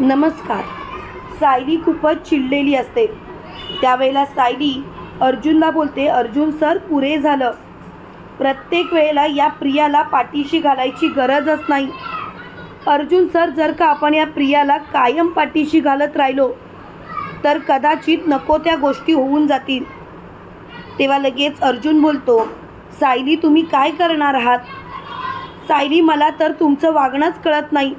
नमस्कार. सायली खूपच चिडलेली असते. त्यावेळेला सायली अर्जुनला बोलते अर्जुन सर पुरे झालं. प्रत्येक वेळेला या प्रियाला पाठीशी घालायची गरजच नाही. अर्जुन सर जर का आपण या प्रियाला कायम पाठीशी घालत राहिलो तर कदाचित नको त्या गोष्टी होऊन जातील. तेव्हा लगेच अर्जुन बोलतो सायली तुम्ही काय करणार आहात? सायली मला तर तुमचं वागणंच कळत नाही.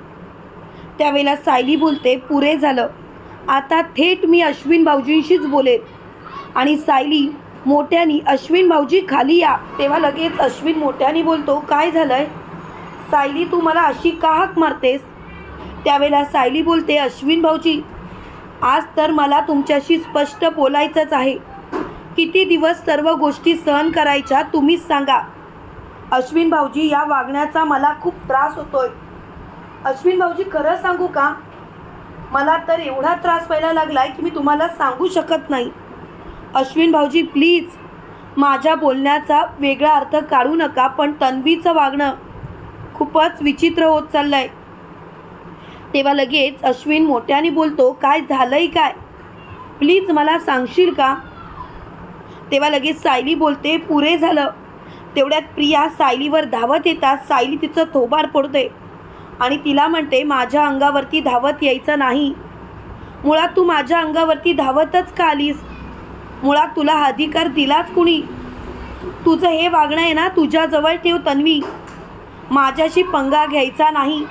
त्यावेळेला सायली बोलते पुरे झालं. आता थेट मी अश्विन भाऊजींशीच बोलेन. आणि सायली मोठ्यानी अश्विन भाऊजी खाली या. तेव्हा लगेच अश्विन मोठ्यानी बोलतो काय झालंय? सायली तू मला अशी का हाक मारतेस? त्यावेळेला सायली बोलते अश्विन भाऊजी आज तर मला तुमच्याशी स्पष्ट बोलायचंच आहे. किती दिवस सर्व गोष्टी सहन करायच्या तुम्हीच सांगा. अश्विन भाऊजी या वागण्याचा मला खूप त्रास होतोय. अश्विन भाऊजी खरं सांगू का? मला तर एवढा त्रास व्हायला लागलाय की मी तुम्हाला सांगू शकत नाही. अश्विन भाऊजी प्लीज माझ्या बोलण्याचा वेगळा अर्थ काढू नका पण तन्वीचं वागणं खूपच विचित्र होत चाललंय. तेव्हा लगेच अश्विन मोठ्याने बोलतो काय झालंय काय? प्लीज मला सांगशील का? तेव्हा लगेच सायली बोलते पुरे झालं. तेवढ्यात प्रिया सायलीवर धावत येतात सायली तिचं थोबार पडते आणि तिला म्हणते माझ्या अंगावरती धावत यायचं नाही. मुळात तू माझ्या अंगावरती धावतच का आलीस? मुळात तुला अधिकार दिलाच कुणी? तुझं हे वागणं आहे ना तुझ्याजवळ ठेव तन्वी. माझ्याशी पंगा घ्यायचा नाही.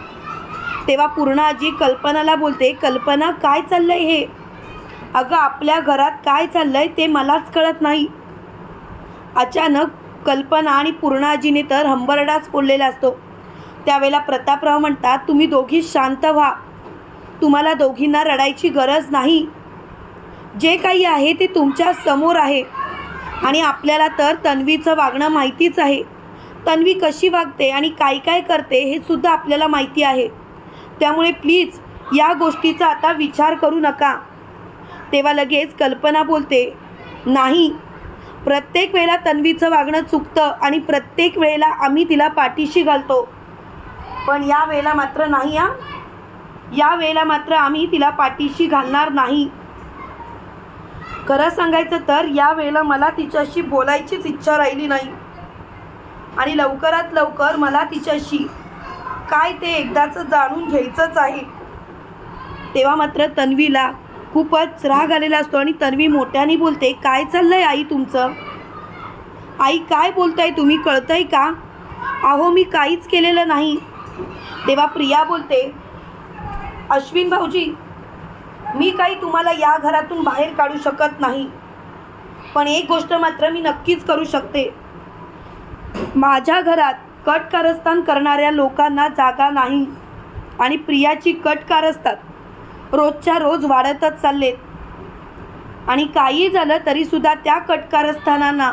तेव्हा पूर्णाजी कल्पनाला बोलते कल्पना काय चाललंय हे? अगं आपल्या घरात काय चाललंय ते मलाच कळत नाही. अचानक कल्पना आणि पूर्णाजीने तर हंबरडाच बोललेला असतो. त्यावेळेला प्रतापराव म्हणतात तुम्ही दोघी शांत व्हा. तुम्हाला दोघींना रडायची गरज नाही. जे काही आहे ते तुमच्यासमोर आहे. आणि आपल्याला तर तन्वीचं वागणं माहितीच आहे. तन्वी कशी वागते आणि काय काय करते हे सुद्धा आपल्याला माहिती आहे. त्यामुळे प्लीज या गोष्टीचा आता विचार करू नका. तेव्हा लगेच कल्पना बोलते नाही. प्रत्येक वेळेला तन्वीचं वागणं चुकतं आणि प्रत्येक वेळेला आम्ही तिला पाठीशी घालतो. पण या वेळेला मात्र नाही हा. या वेळेला मात्र आम्ही तिला पाठीशी घालणार नाही. खरं सांगायचं तर या वेळेला मला तिच्याशी बोलायचीच इच्छा राहिली नाही. आणि लवकरात लवकर मला तिच्याशी काय ते एकदाच जाणून घ्यायचंच आहे. तेव्हा मात्र तन्वीला खूपच राग आलेला असतो आणि तन्वी मोठ्याने बोलते काय चाललंय आई तुमचं? आई काय बोलताय तुम्ही? कळतंय का? अहो मी काहीच केलेलं नाही. तेव्हा प्रिया बोलते अश्विन भाऊजी मी काही तुम्हाला या घरातून बाहेर काढू शकत नाही. पण एक गोष्ट मात्र मी नक्कीच करू शकते. माझ्या घरात कट कारस्थान करणाऱ्या लोकांना जागा नाही आणि प्रियाची कट कारस्थान रोजच्या रोज वाढतच चाललेत. आणि काही झालं तरीसुद्धा त्या कटकारस्थानांना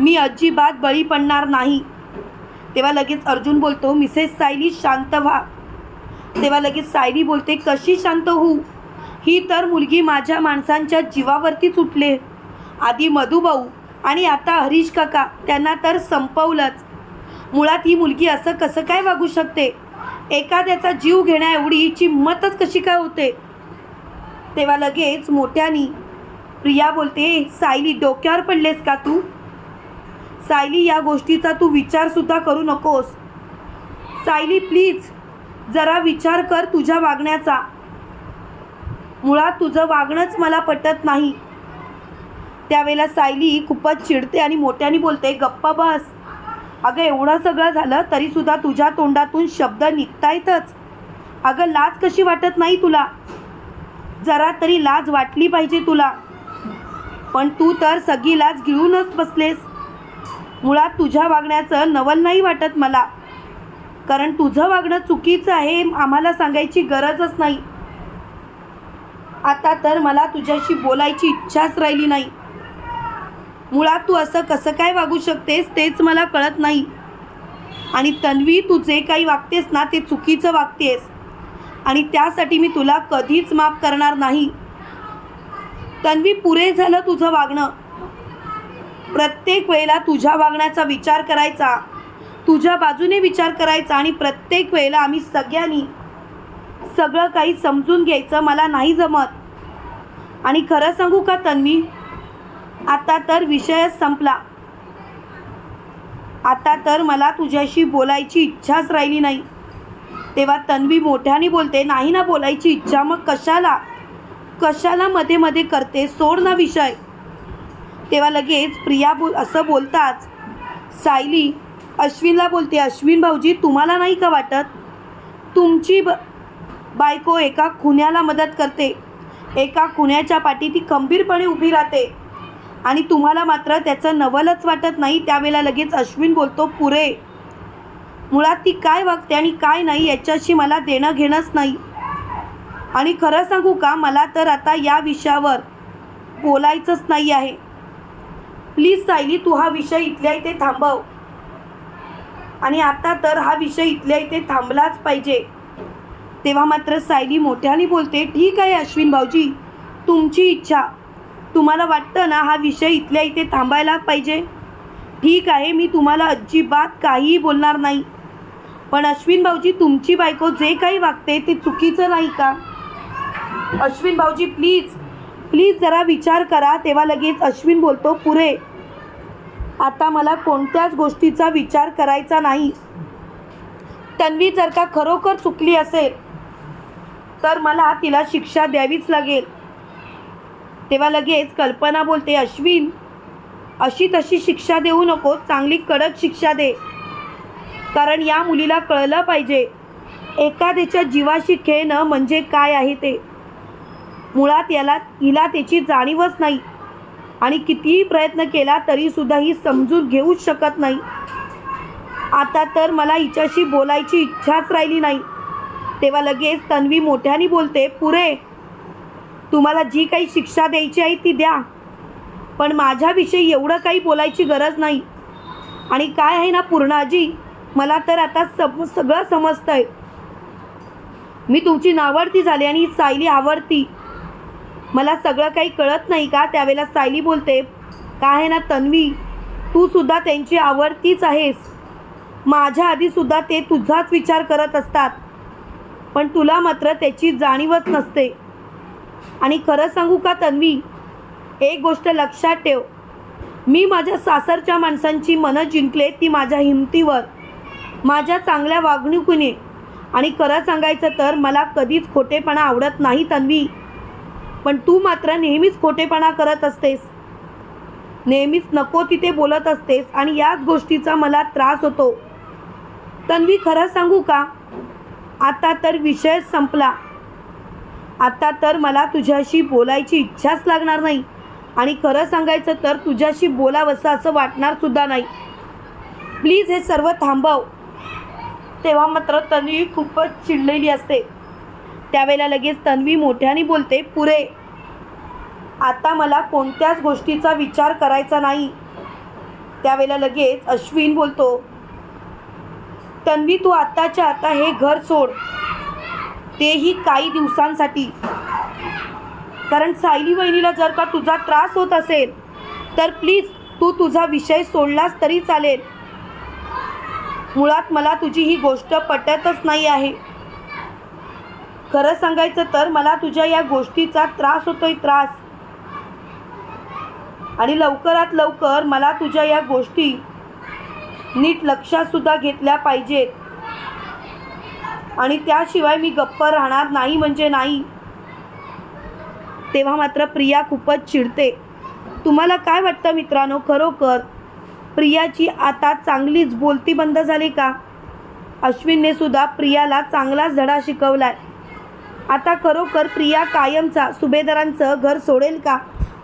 मी अजिबात बळी पडणार नाही. तेव्हा लगेच अर्जुन बोलतो मिसेस सायली शांत व्हा. तेव्हा लगेच सायली बोलते कशी शांत होऊ? ही तर मुलगी माझ्या माणसांच्या जीवावरतीच उठले. आधी मधुभाऊ आणि आता हरीश काका त्यांना तर संपवलंच. मुळात ही मुलगी असं कसं काय वागू शकते? एखाद्याचा जीव घेण्या एवढी हिची हिंमतच कशी काय होते? तेव्हा लगेच मोठ्यानी प्रिया बोलते सायली डोक्यावर पडलेस का तू? सायली या गोष्टीचा तू विचारसुद्धा करू नकोस. सायली प्लीज जरा विचार कर तुझ्या वागण्याचा. मुळात तुझं वागणंच मला पटत नाही. त्यावेळेला सायली खूपच चिडते आणि मोठ्याने बोलते गप्पा बस. अगं एवढं सगळं झालं तरीसुद्धा तुझ्या तोंडातून शब्द निघतायतच. अगं लाज कशी वाटत नाही तुला? जरा तरी लाज वाटली पाहिजे तुला. पण तू तर सगळी लाज गिळूनच बसलेस. मुळात तुझ्या वागण्याचं नवल नाही वाटत मला. कारण तुझं वागणं चुकीचं आहे आम्हाला सांगायची गरजच नाही. आता तर मला तुझ्याशी बोलायची इच्छाच राहिली नाही. मुळात तू असं कसं काय वागू शकतेस तेच मला कळत नाही. आणि तन्वी तू जे काही वागतेस ना ते चुकीचं वागतेस. आणि त्यासाठी मी तुला कधीच माफ करणार नाही. तन्वी पुरे झालं तुझं वागणं. प्रत्येक वेळेला तुझ्या वागण्याचा विचार करायचा. तुझ्या बाजूने विचार करायचा आणि प्रत्येक वेळेला आम्ही सगळ्यांनी सगळं काही समजून घ्यायचं मला नाही जमत. आणि खरं सांगू का तन्वी? आता तर विषयच संपला. आता तर मला तुझ्याशी बोलायची इच्छाच राहिली नाही. तेव्हा तन्वी मोठ्याने बोलते नाही ना बोलायची इच्छा मग कशाला? कशाला मध्ये मध्ये करते? सोड ना विषय. तेव्हा लगेच प्रिया बोल असं बोलताच सायली अश्विनला बोलते अश्विन भाऊजी तुम्हाला नाही का वाटत? तुमची ब बायको एका खुन्याला मदत करते. एका खुन्याच्या पाठी ती खंबीरपणे उभी राहते. आणि तुम्हाला मात्र त्याचं नवलच वाटत नाही त्यावेळेला लगेच अश्विन बोलतो पुरे मुळात ती काय वागते आणि काय नाही याच्याशी मला देणं घेणंच नाही. आणि खरं सांगू का मला तर आता या विषयावर बोलायचंच नाही आहे. प्लीज सायली तू हा विषय इथल्या इथे थांबव. आणि आता तर हा विषय इथल्या इथे थांबलाच पाहिजे. तेव्हा मात्र सायली मोठ्याने बोलते ठीक आहे अश्विन भाऊजी तुमची इच्छा. तुम्हाला वाटतं ना हा विषय इथल्या इथे थांबायला पाहिजे? ठीक आहे मी तुम्हाला अजिबात काहीही बोलणार नाही. पण अश्विन भाऊजी तुमची बायको जे काही वागते ते चुकीचं नाही का? अश्विन भाऊजी प्लीज प्लीज जरा विचार करा तेव्हा लगेच अश्विन बोलतो पुरे आता मला कोणत्याच गोष्टीचा विचार करायचा नाही. तन्वी जर का खरोखर चुकली असेल तर मला तिला शिक्षा द्यावीच लागेल. तेव्हा लगेच कल्पना बोलते अश्विन अशी तशी शिक्षा देऊ नको चांगली कडक शिक्षा दे. कारण या मुलीला कळलं पाहिजे एखाद्याच्या जीवाशी खेळणं म्हणजे काय आहे ते. मुळात याला हिला त्याची जाणीवच नाही. आणि कितीही प्रयत्न केला तरीसुद्धा ही समजून घेऊच शकत नाही. आता तर मला हिच्याशी बोलायची इच्छाच राहिली नाही. तेव्हा लगेच तन्वी मोठ्याने बोलते पुरे तुम्हाला जी काही शिक्षा द्यायची आहे ती द्या. पण माझ्याविषयी एवढं काही बोलायची गरज नाही. आणि काय आहे ना पूर्णाजी मला तर आता सम सगळं समजतंय. मी तुमची नावडती झाली आणि सायली आवडती. मला सगळं काही कळत नाही का? त्यावेळेला सायली बोलते काय आहे ना तन्वी? तू सुद्धा त्यांची आवडतीच आहेस. माझ्या आधीसुद्धा ते तुझाच विचार करत असतात. पण तुला मात्र त्याची जाणीवच नसते. आणि खरं सांगू का तन्वी? एक गोष्ट लक्षात ठेव. मी माझ्या सासरच्या माणसांची मनं जिंकले ती माझ्या हिमतीवर माझ्या चांगल्या वागणुकीने. आणि खरं सांगायचं तर मला कधीच खोटेपणा आवडत नाही तन्वी. पण तू मात्र नेहमीच खोटेपणा करत असतेस. नेहमीच नको तिथे बोलत असतेस आणि याच गोष्टीचा मला त्रास होतो. तन्वी खरं सांगू का? आता तर विषय संपला. आता तर मला तुझ्याशी बोलायची इच्छाच लागणार नाही. आणि खरं सांगायचं तर तुझ्याशी बोलावंसं असं वाटणार सुद्धा नाही. प्लीज हे सर्व थांबव. तेव्हा मात्र तन्वी खूपच चिडलेली असते. त्यावेळेला लगेच तन्वी मोठ्याने बोलते पुरे आता मला कोणत्याच गोष्टीचा विचार करायचा नाही. त्यावेळेला लगेच अश्विन बोलतो तन्वी तू आत्ताच्या आता हे घर सोड. तेही काही दिवसांसाठी. कारण सायली वहिनीला जर का तुझा त्रास होत असेल तर प्लीज तू तुझा विषय सोडलास तरी चालेल. मुळात मला तुझी ही गोष्ट पटतच नाही आहे. खरं सांगायचं तर मला तुझ्या या गोष्टीचा त्रास होतोय त्रास. आणि लवकरात लवकर मला तुझ्या या गोष्टी नीट लक्षातसुद्धा घेतल्या पाहिजेत. आणि त्याशिवाय मी गप्प राहणार नाही म्हणजे नाही. तेव्हा मात्र प्रिया खूपच चिडते. तुम्हाला काय वाटतं मित्रांनो? खरोखर प्रियाची आता चांगलीच बोलती बंद झाली का? अश्विनने सुद्धा प्रियाला चांगलाच धडा शिकवलाय. आता खरोखर प्रिया कायमचा सुभेदारांचं घर सोडेल का?